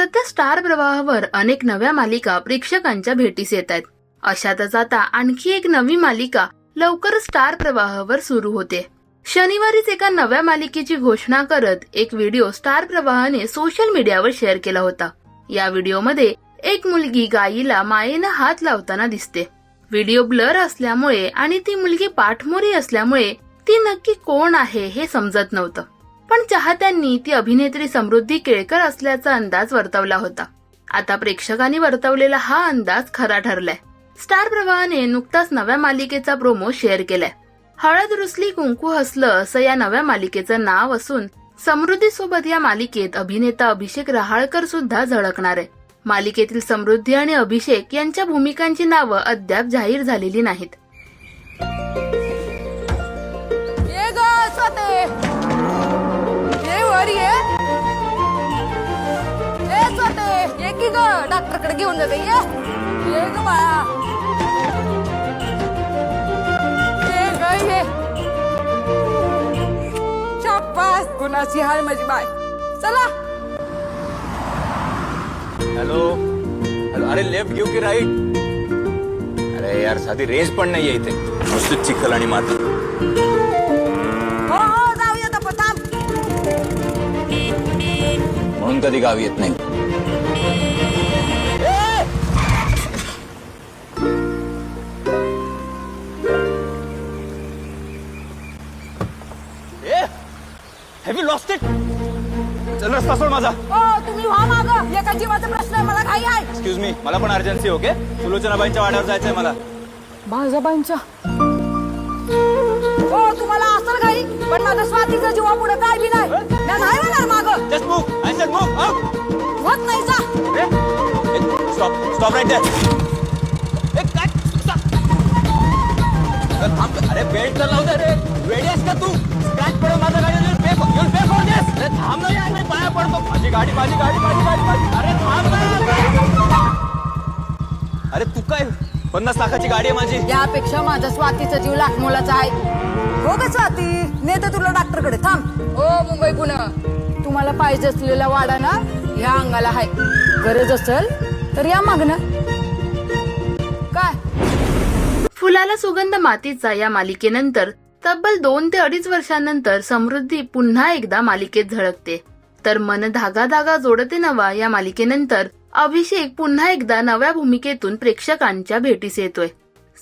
सध्या स्टार प्रवाहावर अनेक नव्या मालिका प्रेक्षकांच्या भेटीस येत आहेत. अशातच आता आणखी एक नवी मालिका लवकर स्टार प्रवाहावर सुरू होते. शनिवारीच एका नव्या मालिकेची घोषणा करत एक व्हिडिओ स्टार प्रवाहाने सोशल मीडियावर शेअर केला होता. या व्हिडिओमध्ये एक मुलगी गायीला मायेनं हात लावताना दिसते. व्हिडिओ ब्लर असल्यामुळे आणि ती मुलगी पाठमोरी असल्यामुळे ती नक्की कोण आहे हे समजत नव्हतं. पण चाहत्यांनी ती अभिनेत्री समृद्धी केळकर असल्याचा अंदाज वर्तवला होता. आता प्रेक्षकांनी वर्तवलेला हा अंदाज खरा ठरलाय. स्टार प्रवाहाने नुकताच नव्या मालिकेचा प्रोमो शेअर केलाय. हळद रुसली कुंकू हसलं असं या नव्या मालिकेचं नाव असून समृद्धी सोबत या मालिकेत अभिनेता अभिषेक रहाळकर सुद्धा झळकणार आहे. मालिकेतील समृद्धी आणि अभिषेक यांच्या भूमिकांची नावं अद्याप जाहीर झालेली नाहीत. ये की ग? डॉक्टरकडे घेऊन जाते ये. ये ग बाळा. ये ग ये. शाबास. कुणाची हाय माझी बाय? चला. हॅलो. हॅलो अरे लेफ्ट घेऊ की राईट? अरे यार साधी रेंज पण नाहीये इथे. नुसतं चिखल आणि माती. हो हो जाऊया तर थांब. म्हणून कधी गावी येत नाही. हॅव यू लॉस्ट इट चल रस्ता सोड माझा. हो तुम्ही व्हा माग. एका जीवाचा प्रश्न आहे मला घाई आहे. एक्सक्यूज मी मला पण अर्जन्सी ओके सुलोचनाबाईंच्या वाड्यावर जायचंय मला. बाळजाबाईंच्या हो तुम्हाला असेल घाई पण माझं स्वातीचा जीवा पुढे काय बी नाही. मी नाही होणार माग. Just move I said move out होत नाही जा. Stop stop right there a काय. अरे बेल्ट तर लावू दे रे. वेडी आहेस का तू? पडतो माझी गाडी माझी गाडी माझी गाडी माझी अरे थांब ना. अरे तू काय? पन्नास लाखाची गाडी आहे माझी. यापेक्षा माझा स्वातीचा जीव लाख मोलाचा आहे. हो ग स्वाती? नेते तुला डॉक्टरकडे. थांब. हो मुंबई पुणे. तुम्हाला पाहिजे असलेला वाडा ना ह्या अंगाला आहे. गरज असेल तर या मागणं. काय? फुलाला सुगंध मातीचा या मालिकेनंतर. तब्बल दोन ते अडीच वर्षांनंतर समृद्धी पुन्हा एकदा मालिकेत झळकते. तर मन धागा धागा जोडते नवा या मालिकेनंतर अभिषेक पुन्हा एकदा नव्या भूमिकेतून प्रेक्षकांच्या भेटीस येतोय.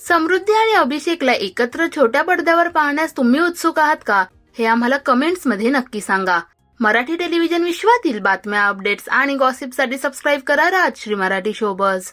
समृद्धी आणि अभिषेकला एकत्र छोट्या पडद्यावर पाहण्यास तुम्ही उत्सुक आहात का? हे आम्हाला कमेंट्समध्ये नक्की सांगा. मराठी टेलिव्हिजन विश्वातील बातम्या अपडेट्स आणि गॉसिपसाठी सबस्क्राईब करा राजश्री मराठी शोबज